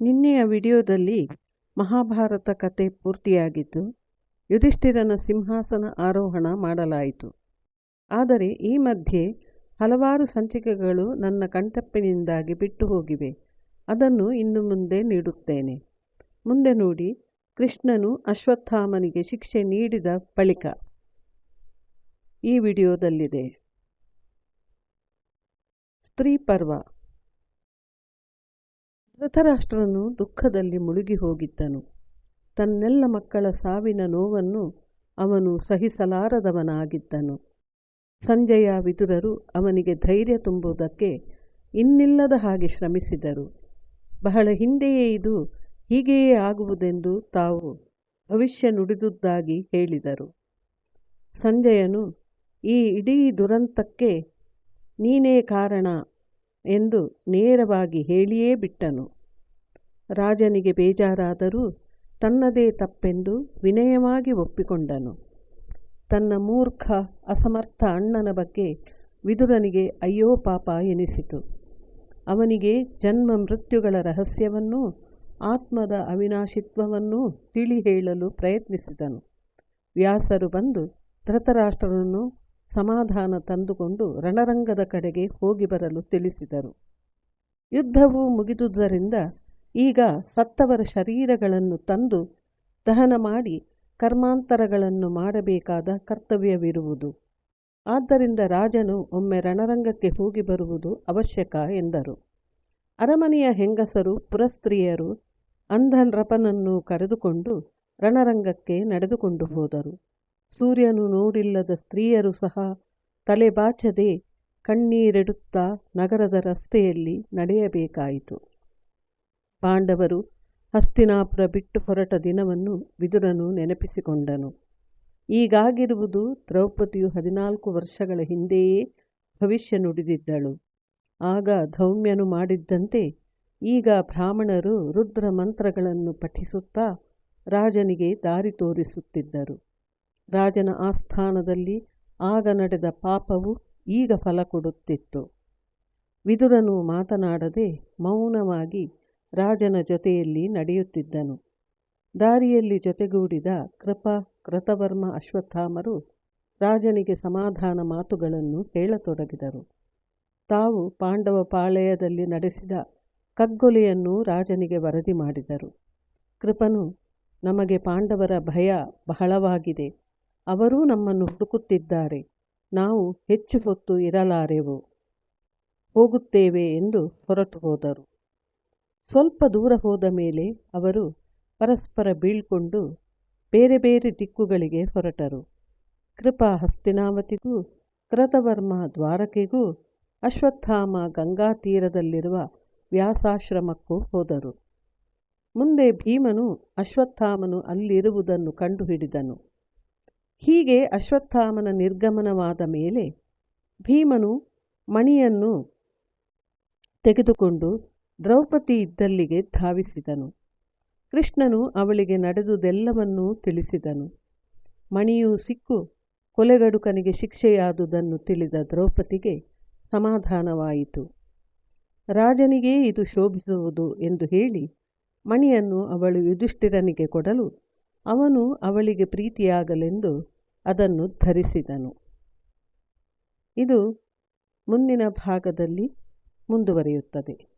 ನಿನ್ನೆಯ ವಿಡಿಯೋದಲ್ಲಿ ಮಹಾಭಾರತ ಕತೆ ಪೂರ್ತಿಯಾಗಿದ್ದು, ಯುಧಿಷ್ಠಿರನ ಸಿಂಹಾಸನ ಆರೋಹಣ ಮಾಡಲಾಯಿತು. ಆದರೆ ಈ ಮಧ್ಯೆ ಹಲವಾರು ಸಂಚಿಕೆಗಳು ನನ್ನ ಕಣ್ತಪ್ಪಿನಿಂದಾಗಿ ಬಿಟ್ಟು ಹೋಗಿವೆ. ಅದನ್ನು ಇನ್ನು ಮುಂದೆ ನೀಡುತ್ತೇನೆ. ಮುಂದೆ ನೋಡಿ, ಕೃಷ್ಣನು ಅಶ್ವತ್ಥಾಮನಿಗೆ ಶಿಕ್ಷೆ ನೀಡಿದ ಬಳಿಕ. ಈ ವಿಡಿಯೋದಲ್ಲಿದೆ. ಸ್ತ್ರೀ ಪರ್ವ ಧೃತರಾಷ್ಟ್ರನು ದುಃಖದಲ್ಲಿ ಮುಳುಗಿ ಹೋಗಿದ್ದನು. ತನ್ನೆಲ್ಲ ಮಕ್ಕಳ ಸಾವಿನ ನೋವನ್ನು ಅವನು ಸಹಿಸಲಾರದವನಾಗಿದ್ದನು. ಸಂಜಯ ವಿದುರರು ಅವನಿಗೆ ಧೈರ್ಯ ತುಂಬುವುದಕ್ಕೆ ಇನ್ನಿಲ್ಲದ ಹಾಗೆ ಶ್ರಮಿಸಿದರು. ಬಹಳ ಹಿಂದೆಯೇ ಇದು ಹೀಗೆಯೇ ಆಗುವುದೆಂದು ತಾವು ಭವಿಷ್ಯ ನುಡಿದುದಾಗಿ ಹೇಳಿದರು. ಸಂಜಯನು, ಈ ಇಡೀ ದುರಂತಕ್ಕೆ ನೀನೇ ಕಾರಣ ಎಂದು ನೇರವಾಗಿ ಹೇಳಿಯೇ ಬಿಟ್ಟನು. ರಾಜನಿಗೆ ಬೇಜಾರಾದರೂ ತನ್ನದೇ ತಪ್ಪೆಂದು ವಿನಯವಾಗಿ ಒಪ್ಪಿಕೊಂಡನು. ತನ್ನ ಮೂರ್ಖ, ಅಸಮರ್ಥ ಅಣ್ಣನ ಬಗ್ಗೆ ವಿದುರನಿಗೆ ಅಯ್ಯೋ ಪಾಪ ಎನಿಸಿತು. ಅವನಿಗೆ ಜನ್ಮ ಮೃತ್ಯುಗಳ ರಹಸ್ಯವನ್ನೂ ಆತ್ಮದ ಅವಿನಾಶಿತ್ವವನ್ನೂ ತಿಳಿ ಹೇಳಲು ಪ್ರಯತ್ನಿಸಿದನು. ವ್ಯಾಸರು ಬಂದು ಧೃತರಾಷ್ಟ್ರನನ್ನು ಸಮಾಧಾನ ತಂದುಕೊಂಡು ರಣರಂಗದ ಕಡೆಗೆ ಹೋಗಿ ಬರಲು ತಿಳಿಸಿದರು. ಯುದ್ಧವು ಮುಗಿದುದರಿಂದ ಈಗ ಸತ್ತವರ ಶರೀರಗಳನ್ನು ತಂದು ದಹನ ಮಾಡಿ ಕರ್ಮಾಂತರಗಳನ್ನು ಮಾಡಬೇಕಾದ ಕರ್ತವ್ಯವಿರುವುದು. ಆದ್ದರಿಂದ ರಾಜನು ಒಮ್ಮೆ ರಣರಂಗಕ್ಕೆ ಹೋಗಿ ಬರುವುದು ಅವಶ್ಯಕ ಎಂದರು. ಅರಮನೆಯ ಹೆಂಗಸರು, ಪುರಸ್ತ್ರೀಯರು ಅಂಧನ್ರಪನನ್ನು ಕರೆದುಕೊಂಡು ರಣರಂಗಕ್ಕೆ ನಡೆದುಕೊಂಡು ಹೋದರು. ಸೂರ್ಯನು ನೋಡಿಲ್ಲದ ಸ್ತ್ರೀಯರು ಸಹ ತಲೆಬಾಚದೆ ಕಣ್ಣೀರೆಡುತ್ತಾ ನಗರದ ರಸ್ತೆಯಲ್ಲಿ ನಡೆಯಬೇಕಾಯಿತು. ಪಾಂಡವರು ಹಸ್ತಿನಾಪುರ ಬಿಟ್ಟು ಹೊರಟ ದಿನವನ್ನು ವಿದುರನು ನೆನಪಿಸಿಕೊಂಡನು. ಈಗಾಗಿರುವುದು ದ್ರೌಪದಿಯು ಹದಿನಾಲ್ಕು ವರ್ಷಗಳ ಹಿಂದೆಯೇ ಭವಿಷ್ಯ ನುಡಿದಿದ್ದಳು. ಆಗ ಧೌಮ್ಯನು ಮಾಡಿದ್ದಂತೆ ಈಗ ಬ್ರಾಹ್ಮಣರು ರುದ್ರ ಮಂತ್ರಗಳನ್ನು ಪಠಿಸುತ್ತಾ ರಾಜನಿಗೆ ದಾರಿ ತೋರಿಸುತ್ತಿದ್ದರು. ರಾಜನ ಆಸ್ಥಾನದಲ್ಲಿ ಆಗ ನಡೆದ ಪಾಪವು ಈಗ ಫಲ ಕೊಡುತ್ತಿತ್ತು. ವಿದುರನು ಮಾತನಾಡದೆ ಮೌನವಾಗಿ ರಾಜನ ಜೊತೆಯಲ್ಲಿ ನಡೆಯುತ್ತಿದ್ದನು. ದಾರಿಯಲ್ಲಿ ಜೊತೆಗೂಡಿದ ಕೃಪ, ಕೃತವರ್ಮ, ಅಶ್ವತ್ಥಾಮರು ರಾಜನಿಗೆ ಸಮಾಧಾನ ಮಾತುಗಳನ್ನು ಹೇಳತೊಡಗಿದರು. ತಾವು ಪಾಂಡವ ಪಾಳೆಯದಲ್ಲಿ ನಡೆಸಿದ ಕಗ್ಗೊಲೆಯನ್ನು ರಾಜನಿಗೆ ವರದಿ ಮಾಡಿದರು. ಕೃಪನು, ನಮಗೆ ಪಾಂಡವರ ಭಯ ಬಹಳವಾಗಿದೆ. ಅವರೂ ನಮ್ಮನ್ನು ಹುಡುಕುತ್ತಿದ್ದಾರೆ. ನಾವು ಹೆಚ್ಚು ಹೊತ್ತು ಇರಲಾರೆವು? ಹೋಗುತ್ತೇವೆ ಎಂದು ಹೊರಟು ಹೋದರು ಸ್ವಲ್ಪ ದೂರ ಹೋದ ಮೇಲೆ ಅವರು ಪರಸ್ಪರ ಬೀಳ್ಕೊಂಡು ಬೇರೆ ಬೇರೆ ದಿಕ್ಕುಗಳಿಗೆ ಹೊರಟರು. ಕೃಪಾ ಹಸ್ತಿನಾವತಿಗೂ ಕೃತವರ್ಮ ದ್ವಾರಕೆಗೂ, ಅಶ್ವತ್ಥಾಮ ಗಂಗಾ ತೀರದಲ್ಲಿರುವ ವ್ಯಾಸಾಶ್ರಮಕ್ಕೂ ಹೋದರು. ಮುಂದೆ ಭೀಮನು ಅಶ್ವತ್ಥಾಮನು ಅಲ್ಲಿರುವುದನ್ನು ಕಂಡುಹಿಡಿದನು. ಹೀಗೆ ಅಶ್ವತ್ಥಾಮನ ನಿರ್ಗಮನವಾದ ಮೇಲೆ ಭೀಮನು ಮಣಿಯನ್ನು ತೆಗೆದುಕೊಂಡು ದ್ರೌಪದಿ ಇದ್ದಲ್ಲಿಗೆ ಧಾವಿಸಿದನು. ಕೃಷ್ಣನು ಅವಳಿಗೆ ನಡೆದುದೆಲ್ಲವನ್ನೂ ತಿಳಿಸಿದನು. ಮಣಿಯು ಸಿಕ್ಕು ಕೊಲೆಗಡುಕನಿಗೆ ಶಿಕ್ಷೆಯಾದುದನ್ನು ತಿಳಿದ ದ್ರೌಪದಿಗೆ ಸಮಾಧಾನವಾಯಿತು. ರಾಜನಿಗೇ ಇದು ಶೋಭಿಸುವುದು ಎಂದು ಹೇಳಿ ಮಣಿಯನ್ನು ಅವಳು ಯುಧಿಷ್ಠಿರನಿಗೆ ಕೊಡಲು ಅವನು ಅವಳಿಗೆ ಪ್ರೀತಿಯಾಗಲೆಂದು ಅದನ್ನು ಧರಿಸಿದನು. ಇದು ಮುಂದಿನ ಭಾಗದಲ್ಲಿ ಮುಂದುವರಿಯುತ್ತದೆ.